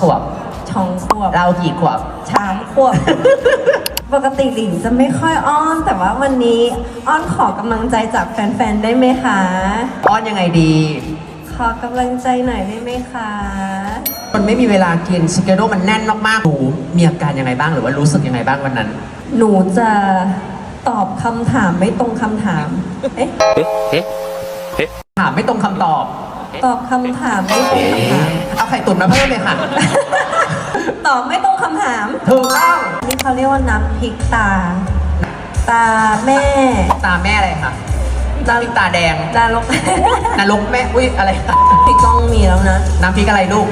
ขวบช่องขวบเรากี่ขวบชามขวบ ปกติหลิงจะไม่ค่อยอ้อน แต่ว่าวันนี้อ้อนขอกำลังใจจากแฟนๆ ได้ไหมคะ อ้อนยังไงดี ขอกำลังใจหน่อยได้ไหมคะ มันไม่มีเวลากินสเกโดมันแน่นมากๆหนูมีอาการยังไงบ้างหรือว่ารู้สึกยังไงบ้างวันนั้น หนูจะตอบคำถามไม่ตรงคำถาม เอ๊ะ ถามไม่ตรงคำตอบ ตอบคำถามไม่ตรงคำถาม เอาไข่ตุ๋นมาเพิ่มเลยค่ะ ตอบไม่ตรงคำถาม ถูกต้อง นี่เขาเรียกว่าน้ำพริกตา ตาแม่ ตาแม่อะไรคะน้ำพริกตาแดงตาลกนรกแม่ อุ้ยอะไรคะพริกต้องมีแล้วนะ น้ำพริกอะไรลูก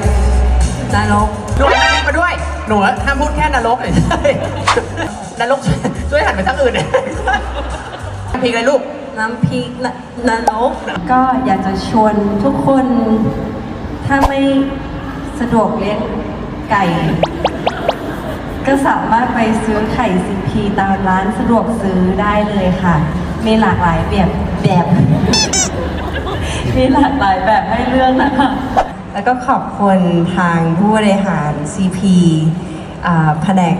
นรกลูกน้ำพริกมาด้วย หนูห้ามพูดแค่นรกเลยใช่นรกช่วยช่วยหันไปทางอื่นหน่อยน้ำพริกอะไรลูก น้ำพริกนรกก็อยากจะชวนทุกคน ถ้าไม่สะดวกเลี้ยงไก่ ก็สามารถไปซื้อไข่ซีพีตามร้านสะดวกซื้อได้เลยค่ะ มีหลากหลายแบบแบบ มีหลากหลายแบบให้เลือกนะคะ แล้วก็ขอบคุณทางผู้บริหาร CP แผนก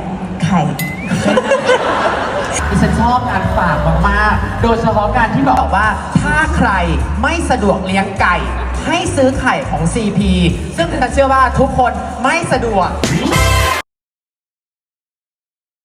ไข่ ฉันชอบการฝากมากๆ โดยเฉพาะการที่บอกว่าถ้าใครไม่สะดวกเลี้ยงไก่ ให้ซื้อไข่ของ CP ซึ่งฉันเชื่อว่าทุกคนไม่สะดวก